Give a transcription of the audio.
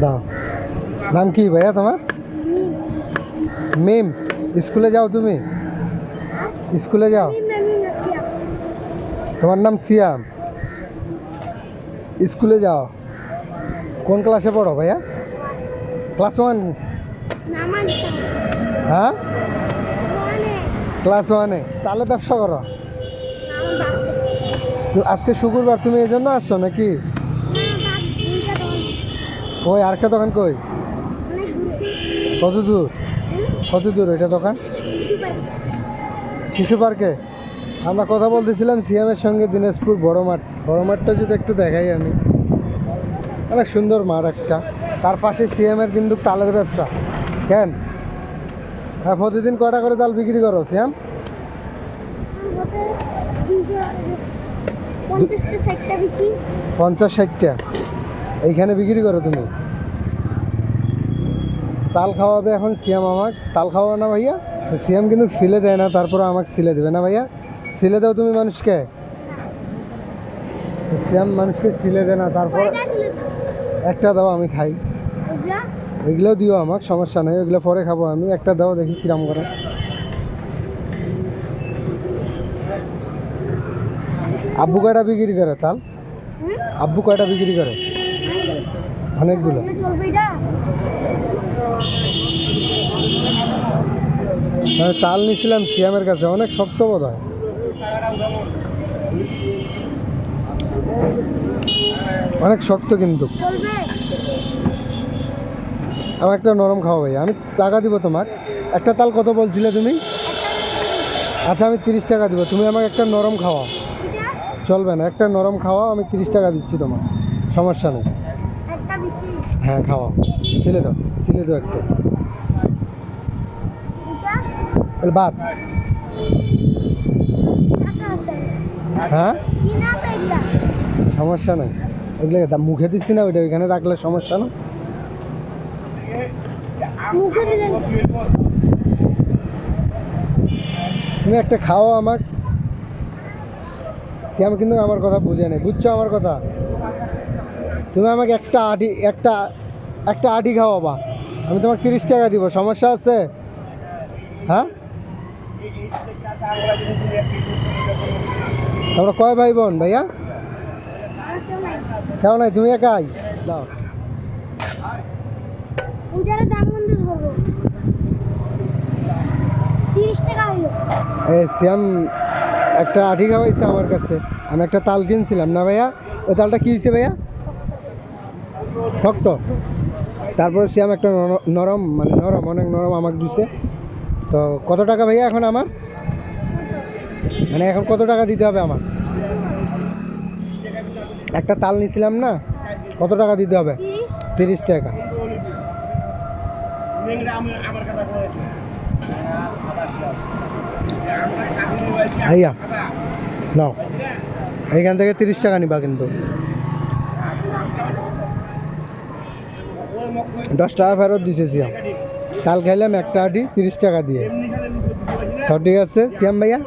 দাও। নাম কি ভাইয়া তোমার? মিম। স্কুলে যাও তুমি। স্কুলে যাও। তোমার নাম সিয়াম। স্কুলে যাও। কোন ক্লাসে পড়ো ভাইয়া? Class one. হ্যাঁ? ক্লাস ওয়ানে। তাহলে ব্যবসা করো। আজকে শুক্রবার তুমি এই জন্য আসছো নাকি? ওই আরেকটা দোকান কই? কত দূর? কত দূর এটা দোকান? শিশু পার্কে? আমরা কথা বলতেছিলাম সিএমের সঙ্গে দিনাজপুর বড় মাঠ। বড় মাঠটা যদি একটু দেখাই আমি। অনেক সুন্দর মাঠ একটা। তার পাশে সিএমের কিন্তু তালের ব্যবসা। কেন? হ্যাঁ প্রতিদিন কটা করে তাল বিক্রি করো সিএম পঞ্চাশ ষাটটা। এইখানে বিক্রি করো তুমি। তাল খাওয়াবে এখন সিয়াম আমাক। তাল খাওয়াবে না ভাইয়া? তো সিয়াম কিন্তু সিলে দেয় না তারপরে আমাকে সিলে দেবে না ভাইয়া? সিলে দাও তুমি মানুষকে। সিয়াম মানুষকে সিলে দেয় না তারপর একটা দাও আমি খাই। ওইগুলো দিও আমাকে সমস্যা নেই ওইগুলো পরে খাব আমি। একটা দাও দেখি কিরাম করে। আব্বু কয়টা বিক্রি করে তাল? আব্বু কয়টা বিক্রি করে? অনেকগুলো। আমি তাল নিয়েছিলাম সিয়ামের কাছে, অনেক শক্ত বোধ হয় অনেক শক্ত কিন্তু। আমার একটা নরম খাওয়া ভাই আমি টাকা দিব তোমার একটা তাল কত বলছিলে তুমি? আচ্ছা আমি তিরিশ টাকা দিব, তুমি আমাকে একটা নরম খাওয়া চলবে না, একটা নরম খাওয়াও, আমি তিরিশ টাকা দিচ্ছি তোমার সমস্যা নেই। হ্যাঁ খাওয়াও। ছিলে দাও ছিলে দাও একটু। বাদ। হ্যাঁ? সমস্যা নেই। ওইগুলো মুখে দিচ্ছি না? ওইটা ওইখানে রাখলে সমস্যা না? তুমি একটা খাও আমাক। সিয়াম কিন্তু আমার কথা বুঝে নেই। বুঝছ আমার কথা? তুমি আমাকে একটা আটি একটা একটা আটি খাওয়াবা। আমি তোমাকে তিরিশ টাকা দিব সমস্যা আছে? হ্যাঁ? তোমরা কয় ভাই বোন ভাইয়া? কেমন নাই তুমি একাই? দাও। শ্যাম একটা আঠি খাওয়াইছে আমার কাছে। আমি একটা তাল কিনছিলাম না ভাইয়া? ওই তালটা কী হয়েছে ভাইয়া? শক্ত। তারপরে শ্যাম একটা নর- নরম মানে নরম, অনেক নরম আমাকে দিছে। তো কত টাকা ভাইয়া এখন আমার? মানে এখন কত টাকা দিতে হবে আমার একটা তাল নিছিলাম না, কত টাকা দিতে হবে? তিরিশ টাকা। ভাইয়া, নাও। এইখান থেকে তিরিশ টাকা নিবা কিন্তু। দশ টাকা ফেরত দিছে সিয়াম কাল খাইলাম একটা আটি, তিরিশ টাকা দিয়ে। তো ঠিক আছে, সিয়াম ভাইয়া।